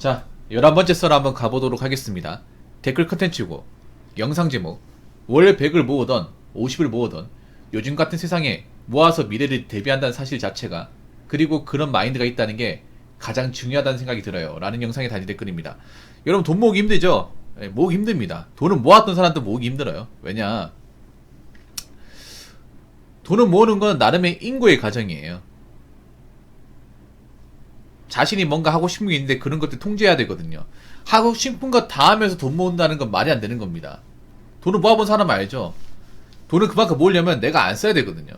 자, 11번째 썰 한번 가보도록 하겠습니다. 댓글 컨텐츠고, 영상 제목, 월 100을 모으던, 50을 모으던, 요즘 같은 세상에 모아서 미래를 대비한다는 사실 자체가, 그리고 그런 마인드가 있다는 게 가장 중요하다는 생각이 들어요. 라는 영상의 단위 댓글입니다. 여러분, 돈 모으기 힘들죠? 예, 모으기 힘듭니다. 돈을 모았던 사람도 모으기 힘들어요. 왜냐? 돈을 모으는 건 나름의 인고의 과정이에요. 자신이 뭔가 하고 싶은 게 있는데 그런 것들 통제해야 되거든요. 하고 싶은 거다 하면서 돈 모은다는 건 말이 안 되는 겁니다. 돈을 모아본 사람 알죠? 돈을 그만큼 모으려면 내가 안 써야 되거든요.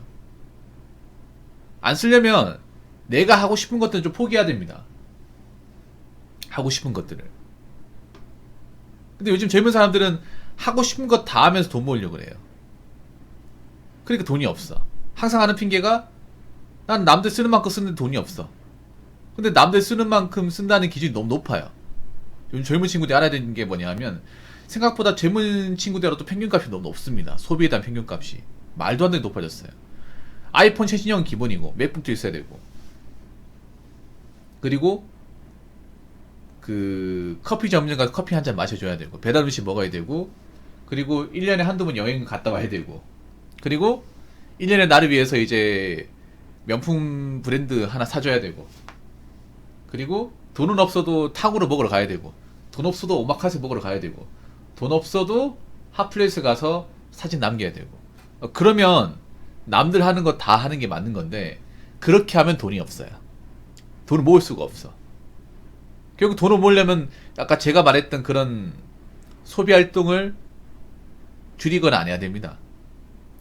안 쓰려면 내가 하고 싶은 것들은 좀 포기해야 됩니다. 하고 싶은 것들을. 근데 요즘 젊은 사람들은 하고 싶은 거다 하면서 돈 모으려고 그래요. 그러니까 돈이 없어. 항상 하는 핑계가 난 남들 쓰는 만큼 쓰는데 돈이 없어. 근데 남들 쓰는 만큼 쓴다는 기준이 너무 높아요. 요즘 젊은 친구들이 알아야 되는 게 뭐냐면 생각보다 젊은 친구들하고도 평균값이 너무 높습니다. 소비에 대한 평균값이 말도 안 되게 높아졌어요. 아이폰 최신형은 기본이고 맥북도 있어야 되고 그리고 그 커피 전문점 가서 커피 한 잔 마셔줘야 되고 배달 음식 먹어야 되고 그리고 1년에 한두 번 여행 갔다 와야 되고 그리고 1년에 나를 위해서 이제 명품 브랜드 하나 사줘야 되고 그리고 돈은 없어도 탕후루 먹으러 가야 되고 돈 없어도 오마카세 먹으러 가야 되고 돈 없어도 핫플레이스 가서 사진 남겨야 되고. 어, 그러면 남들 하는 거 다 하는 게 맞는 건데 그렇게 하면 돈이 없어요. 돈을 모을 수가 없어. 결국 돈을 모으려면 아까 제가 말했던 그런 소비 활동을 줄이거나 안 해야 됩니다.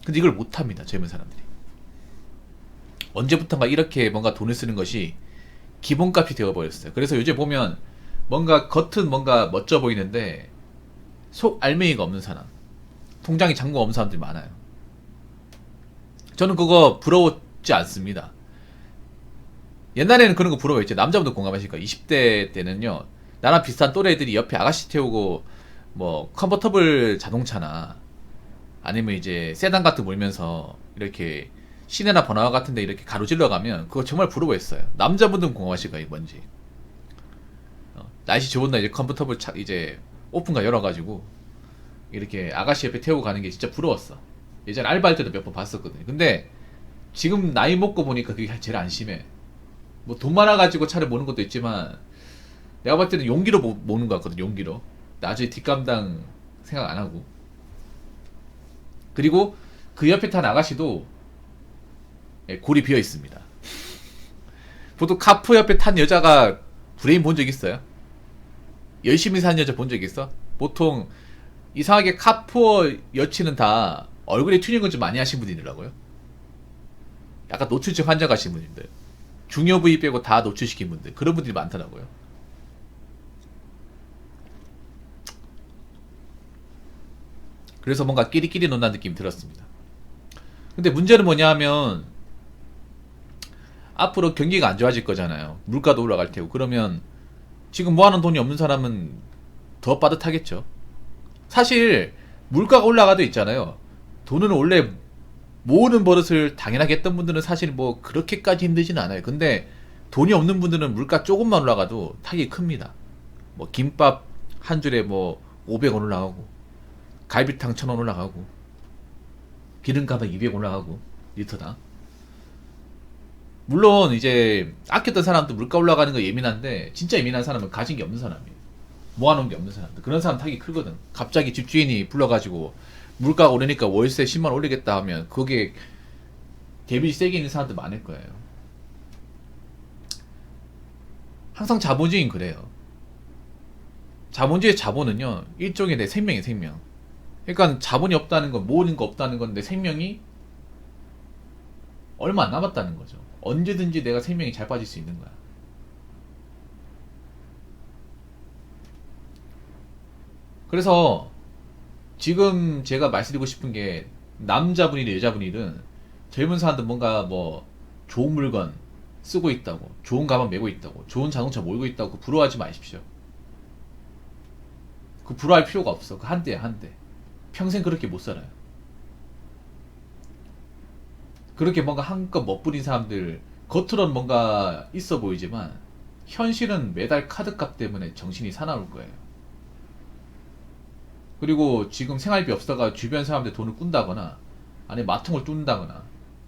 근데 이걸 못 합니다. 젊은 사람들이. 언제부턴가 이렇게 뭔가 돈을 쓰는 것이 기본값이 되어버렸어요. 그래서 요즘 보면 뭔가 겉은 뭔가 멋져 보이는데 속 알맹이가 없는 사람, 통장에 잔고 없는 사람들이 많아요. 저는 그거 부러웠지 않습니다. 옛날에는 그런 거 부러워했죠. 남자분들 공감하실 거예요. 20대 때는요, 나랑 비슷한 또래들이 옆에 아가씨 태우고 뭐 컨버터블 자동차나 아니면 이제 세단 같은 거 몰면서 이렇게 시내나 번화가 같은데 이렇게 가로질러 가면 그거 정말 부러워했어요. 남자분들은 공감하실 거예요, 뭔지. 어, 날씨 좋은 날 이제 컴퓨터블 차, 이제 오픈가 열어가지고 이렇게 아가씨 옆에 태우고 가는 게 진짜 부러웠어. 예전 에 알바할 때도 몇 번 봤었거든요. 근데 지금 나이 먹고 보니까 그게 제일 안심해. 뭐 돈 많아가지고 차를 모는 것도 있지만 내가 봤을 때는 용기로 모, 모는 것 같거든, 용기로. 나중에 뒷감당 생각 안 하고. 그리고 그 옆에 탄 아가씨도 예, 골이 비어 있습니다. 보통 카푸 옆에 탄 여자가 브레인 본 적 있어요? 열심히 사는 여자 본 적 있어? 보통 이상하게 카푸어 여친은 다 얼굴에 튜닝을 좀 많이 하신 분이더라고요. 약간 노출증 환자 가신 분인데 중요 부위 빼고 다 노출시킨 분들 그런 분들이 많더라고요. 그래서 뭔가 끼리끼리 논다는 느낌이 들었습니다. 근데 문제는 뭐냐 하면 앞으로 경기가 안 좋아질 거잖아요. 물가도 올라갈 테고. 그러면 지금 모아놓은 돈이 없는 사람은 더 빠듯하겠죠. 사실 물가가 올라가도 있잖아요. 돈은 원래 모으는 버릇을 당연하게 했던 분들은 사실 뭐 그렇게까지 힘들진 않아요. 근데 돈이 없는 분들은 물가 조금만 올라가도 타격이 큽니다. 뭐 김밥 한 줄에 뭐 500원 올라가고 갈비탕 1000원 올라가고 기름값은 200원 올라가고 리터당 물론 이제 아꼈던 사람도 물가 올라가는 거 예민한데 진짜 예민한 사람은 가진 게 없는 사람이에요. 모아놓은 게 없는 사람들 그런 사람 타기 크거든. 갑자기 집주인이 불러가지고 물가가 오르니까 월세 10만 원 올리겠다 하면 그게 데뷔 세게 있는 사람들 많을 거예요. 항상 자본주의는 그래요. 자본주의 자본은요 일종의 내 생명의 생명. 그러니까 자본이 없다는 건 모으는 거 없다는 건데 생명이 얼마 안 남았다는 거죠. 언제든지 내가 생명이 잘 빠질 수 있는 거야. 그래서 지금 제가 말씀드리고 싶은 게 남자분이든 여자분이든 젊은 사람들 뭔가 뭐 좋은 물건 쓰고 있다고 좋은 가방 메고 있다고 좋은 자동차 몰고 있다고 부러워하지 마십시오. 그 부러워할 필요가 없어. 그 한 대야 한 대. 평생 그렇게 못 살아요. 그렇게 뭔가 한껏 멋부린 사람들 겉으로는 뭔가 있어 보이지만 현실은 매달 카드값 때문에 정신이 사나울 거예요. 그리고 지금 생활비 없다가 주변 사람들 돈을 꾼다거나 아니 마통을 뚫는다거나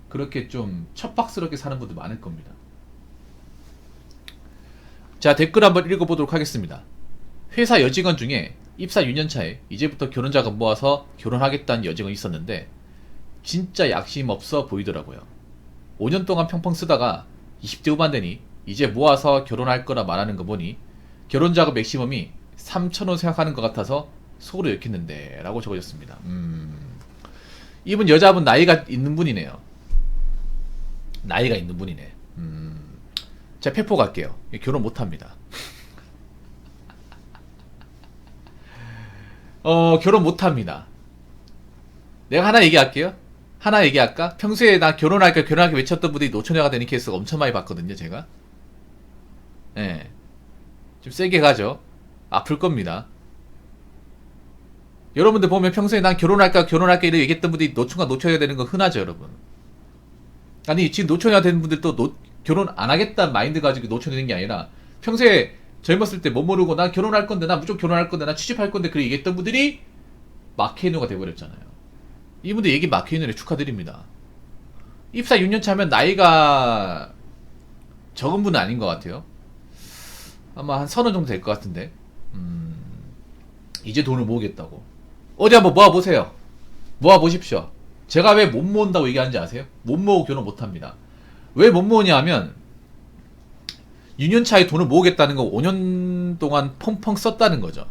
그렇게 좀 첩박스럽게 사는 분들 많을 겁니다. 자 댓글 한번 읽어보도록 하겠습니다. 회사 여직원 중에 입사 6년 차에 이제부터 결혼 자금 모아서 결혼하겠다는 여직원이 있었는데 진짜 약심 없어 보이더라고요. 5년 동안 평평 쓰다가 20대 후반 되니 이제 모아서 결혼할 거라 말하는 거 보니 결혼 자금 맥시멈이 3천원 생각하는 것 같아서 속으로 욕했는데 라고 적어졌습니다. 음, 이분 여자분 나이가 있는 분이네요. 나이가 있는 분이네. 음, 제가 페포 갈게요. 결혼 못합니다. 어, 결혼 못합니다. 내가 하나 얘기할게요. 하나 얘기할까? 평소에 나 결혼할까 결혼할까 외쳤던 분들이 노처녀가 되는 케이스가 엄청 많이 봤거든요, 제가. 예. 네. 좀 세게 가죠. 아플 겁니다. 여러분들 보면 평소에 난 결혼할까 결혼할까 이렇게 얘기했던 분들이 노처가 노처녀가 되는 거 흔하죠, 여러분. 아니, 지금 노처녀가 되는 분들도 노, 결혼 안 하겠다는 마인드 가지고 노처녀 되는 게 아니라 평소에 젊었을 때뭐 모르고 나 결혼할 건데 나 무조건 결혼할 건데 나 취직할 건데 그렇게 얘기했던 분들이 마케이노가 돼버렸잖아요. 이분들 얘기 마케이노에 축하드립니다. 입사 6년 차면 나이가 적은 분은 아닌 것 같아요. 아마 한 서너 정도 될 것 같은데. 음, 이제 돈을 모으겠다고. 어디 한번 모아보세요. 모아보십시오. 제가 왜 못 모은다고 얘기하는지 아세요? 못 모으고 결혼 못 합니다. 왜 못 모으냐 하면, 6년 차에 돈을 모으겠다는 거 5년 동안 펑펑 썼다는 거죠.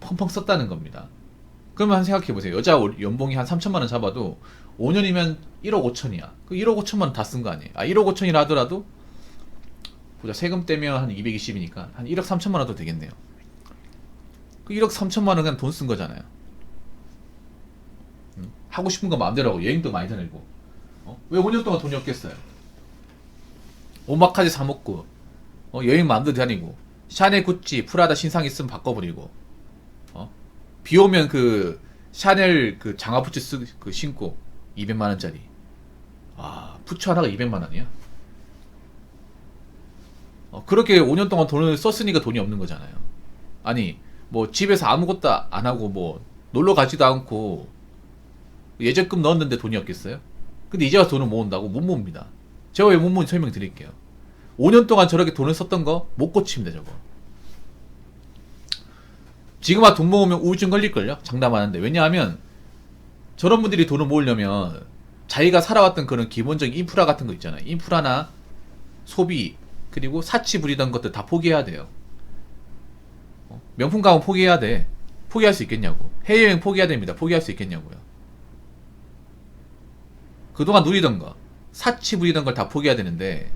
펑펑 썼다는 겁니다. 그러면 한 생각해 보세요. 여자 연봉이 한 3천만 원 잡아도 5년이면 1억 5천이야. 그 1억 5천만 원다쓴 거 아니에요. 아 1억 5천이라 하더라도 보자 세금 떼면 한 220이니까 한 1억 3천만 원도 되겠네요. 그 1억 3천만 원 그냥 돈 쓴 거잖아요. 음? 하고 싶은 거 마음대로 하고 여행도 많이 다니고 어? 왜 5년 동안 돈이 없겠어요? 오마카세 사 먹고 어, 여행 마음대로 다니고 샤넬 구찌 프라다 신상 있으면 바꿔버리고 어? 비 오면 그 샤넬 그 장화 부츠 쓰, 그 신고 200만 원짜리. 아 부츠 하나가 200만 원이야? 어, 그렇게 5년 동안 돈을 썼으니까 돈이 없는 거잖아요. 아니 뭐 집에서 아무것도 안 하고 뭐 놀러 가지도 않고 예적금 넣었는데 돈이 없겠어요? 근데 이제 와서 돈을 모은다고? 못 모읍니다. 제가 왜 못 모은지 설명드릴게요. 5년 동안 저렇게 돈을 썼던 거 못 고칩니다, 저거. 지금 아돈 모으면 우울증 걸릴걸요? 장담하는데. 왜냐하면 저런 분들이 돈을 모으려면 자기가 살아왔던 그런 기본적인 인프라 같은 거 있잖아요. 인프라나 소비, 그리고 사치 부리던 것들 다 포기해야 돼요. 어? 명품 가방 포기해야 돼. 포기할 수 있겠냐고. 해외여행 포기해야 됩니다. 포기할 수 있겠냐고요. 그동안 누리던 거, 사치 부리던 걸 다 포기해야 되는데,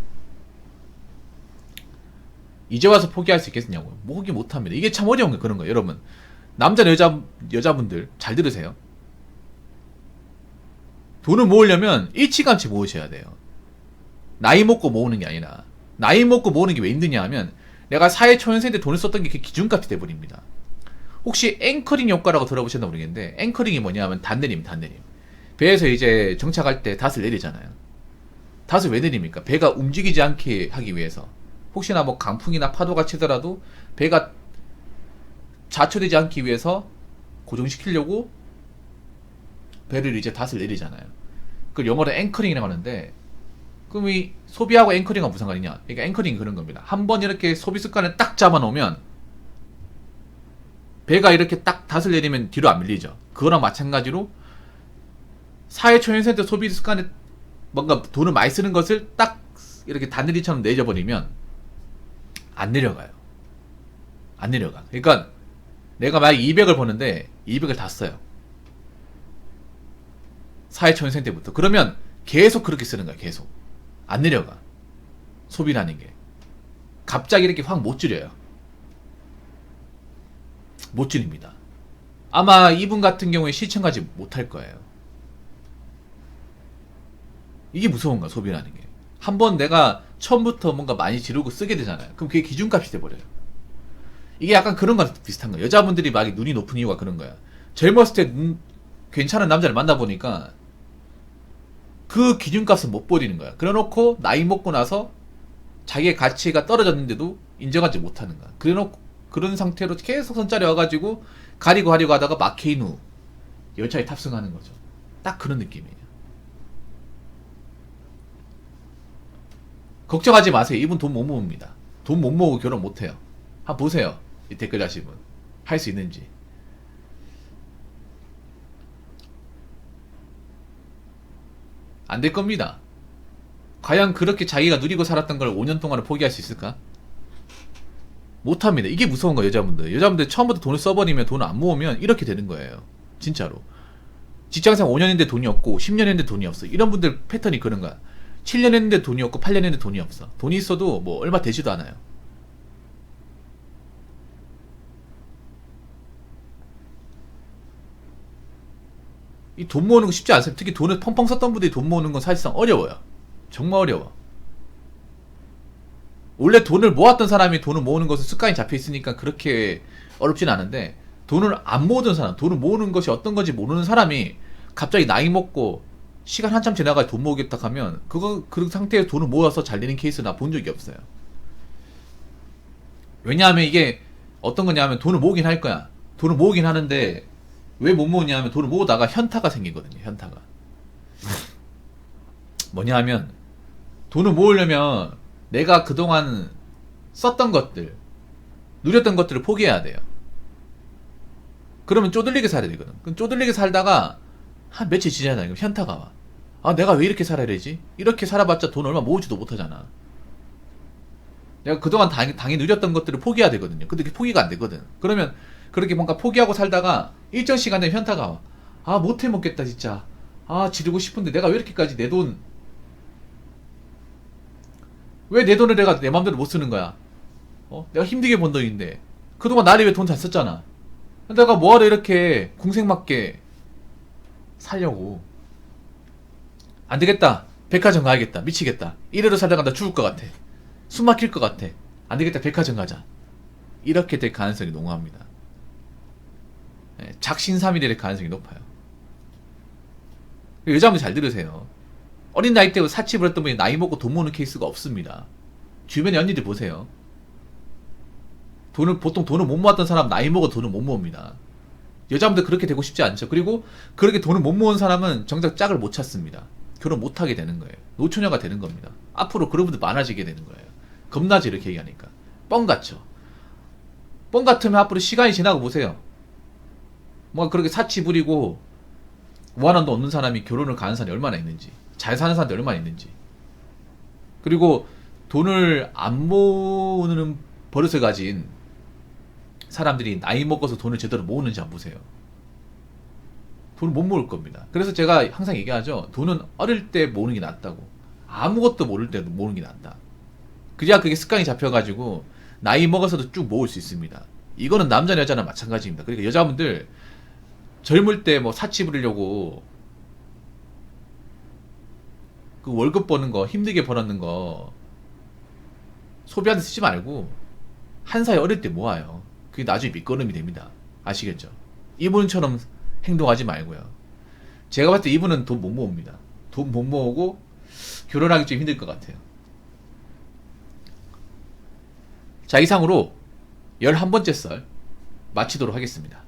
이제 와서 포기할 수 있겠냐고요. 포기 못 합니다. 이게 참 어려운 게 그런 거예요, 여러분. 남자, 여자, 여자분들 잘 들으세요. 돈을 모으려면 일찌감치 모으셔야 돼요. 나이 먹고 모으는 게 아니라, 나이 먹고 모으는 게 왜 힘드냐 하면, 내가 사회 초년생 때 돈을 썼던 게 기준값이 돼버립니다. 혹시 앵커링 효과라고 들어보셨나 모르겠는데, 앵커링이 뭐냐 하면 단내림, 단내림. 배에서 이제 정착할 때 닷을 내리잖아요. 닷을 왜 내립니까? 배가 움직이지 않게 하기 위해서. 혹시나 뭐 강풍이나 파도가 치더라도 배가 자초되지 않기 위해서 고정시키려고 배를 이제 닷을 내리잖아요. 그걸 영어로 앵커링이라고 하는데 그럼 이 소비하고 앵커링과 무슨 상관이냐? 그러니까 앵커링이 그런 겁니다. 한번 이렇게 소비 습관을 딱 잡아놓으면 배가 이렇게 딱 닷을 내리면 뒤로 안 밀리죠. 그거랑 마찬가지로 사회 초년생 때 소비 습관에 뭔가 돈을 많이 쓰는 것을 딱 이렇게 다늘이처럼 내려버리면 안 내려가요. 안 내려가. 그러니까 내가 만약 200을 버는데 200을 다 써요. 사회초년생 때부터. 그러면 계속 그렇게 쓰는 거야. 계속. 안 내려가. 소비라는 게. 갑자기 이렇게 확 못 줄여요. 못 줄입니다. 아마 이분 같은 경우에 실천하지 못할 거예요. 이게 무서운 거야, 소비라는 게. 한번 내가 처음부터 뭔가 많이 지르고 쓰게 되잖아요. 그럼 그게 기준값이 돼버려요. 이게 약간 그런 거랑 비슷한 거예요. 여자분들이 막 눈이 높은 이유가 그런 거야. 젊었을 때 눈, 괜찮은 남자를 만나보니까 그 기준값을 못 버리는 거야. 그래 놓고 나이 먹고 나서 자기의 가치가 떨어졌는데도 인정하지 못하는 거야. 그래놓고 그런 상태로 계속 손자리 와가지고 가리고 하려고 하다가 후 열차에 탑승하는 거죠. 딱 그런 느낌이에요. 걱정하지 마세요. 이분 돈 못 모읍니다. 돈 못 모으고 결혼 못 해요. 한번 보세요. 이 댓글 다신 분. 할 수 있는지. 안 될 겁니다. 과연 그렇게 자기가 누리고 살았던 걸 5년 동안을 포기할 수 있을까? 못합니다. 이게 무서운 거예요, 여자분들. 여자분들 처음부터 돈을 써버리면 돈을 안 모으면 이렇게 되는 거예요. 진짜로. 직장생활 5년 했는데 돈이 없고 10년 했는데 돈이 없어. 이런 분들 패턴이 그런 거야. 7년 했는데 돈이 없고 8년 했는데 돈이 없어. 돈이 있어도 뭐 얼마 되지도 않아요. 이 돈 모으는 거 쉽지 않습니다. 특히 돈을 펑펑 썼던 분들이 돈 모으는 건 사실상 어려워요. 정말 어려워. 원래 돈을 모았던 사람이 돈을 모으는 것은 습관이 잡혀 있으니까 그렇게 어렵진 않은데 돈을 안 모으던 사람, 돈을 모으는 것이 어떤 건지 모르는 사람이 갑자기 나이 먹고 시간 한참 지나가 돈 모으겠다 하면 그거 그 상태에서 돈을 모아서 잘 되는 케이스 나 본 적이 없어요. 왜냐하면 이게 어떤 거냐면 돈을 모으긴 할 거야. 돈을 모으긴 하는데 왜 못 모으냐면 돈을 모으다가 현타가 생기거든요. 현타가. 뭐냐 하면 돈을 모으려면 내가 그동안 썼던 것들, 누렸던 것들을 포기해야 돼요. 그러면 쪼들리게 살아야 되거든. 그럼 쪼들리게 살다가 한 며칠. 그럼 현타가 와. 아, 내가 왜 이렇게 살아야 되지? 이렇게 살아봤자 돈 얼마 모으지도 못하잖아. 내가 그동안 당, 당히 누렸던 것들을 포기해야 되거든요. 근데 그게 포기가 안 되거든. 그러면 그렇게 뭔가 포기하고 살다가 일정 시간 되면 현타가 와. 아, 못해 먹겠다, 진짜. 아, 지르고 싶은데 내가 왜 이렇게까지 내 돈, 왜 내 돈을 내가 내 맘대로 못 쓰는 거야? 어? 내가 힘들게 번 돈인데. 그동안 나를 위해 돈잘 썼잖아. 내가 뭐하러 이렇게 궁색맞게 살려고. 안 되겠다. 백화점 가야겠다. 미치겠다. 이래로 살다가 나 죽을 것 같아. 숨 막힐 것 같아. 안 되겠다. 백화점 가자. 이렇게 될 가능성이 농후합니다. 예, 작신삼이 될 가능성이 높아요. 여자분들 잘 들으세요. 어린 나이 때 사치 부렸던 분이 나이 먹고 돈 모으는 케이스가 없습니다. 주변의 언니들 보세요. 돈을 보통 돈을 못 모았던 사람 나이 먹어 돈을 못 모읍니다. 여자분들 그렇게 되고 싶지 않죠. 그리고 그렇게 돈을 못 모은 사람은 정작 짝을 못 찾습니다. 결혼 못 하게 되는 거예요. 노처녀가 되는 겁니다. 앞으로 그런 분들 많아지게 되는 거예요. 겁나지 이렇게 얘기하니까 뻥 같죠. 뻥 같으면 앞으로 시간이 지나고 보세요. 뭔가 그렇게 사치 부리고 무한한도 없는 사람이 결혼을 가는 사람이 얼마나 있는지 잘 사는 사람이 얼마나 있는지 그리고 돈을 안 모으는 버릇을 가진 사람들이 나이 먹어서 돈을 제대로 모으는지 한번 보세요. 돈을 못 모을 겁니다. 그래서 제가 항상 얘기하죠. 돈은 어릴 때 모으는 게 낫다고. 아무것도 모를 때 모으는 게 낫다. 그래야 그게 습관이 잡혀가지고 나이 먹어서도 쭉 모을 수 있습니다. 이거는 남자 여자나 마찬가지입니다. 그러니까 여자분들 젊을 때 뭐 사치 부리려고 그 월급 버는 거 힘들게 벌었는 거 소비한테 쓰지 말고 한 살 어릴 때 모아요. 그게 나중에 밑거름이 됩니다. 아시겠죠? 이분처럼 행동하지 말고요. 제가 봤을 때 이분은 돈 못 모읍니다. 돈 못 모으고 결혼하기 좀 힘들 것 같아요. 자, 이상으로 11번째 썰 마치도록 하겠습니다.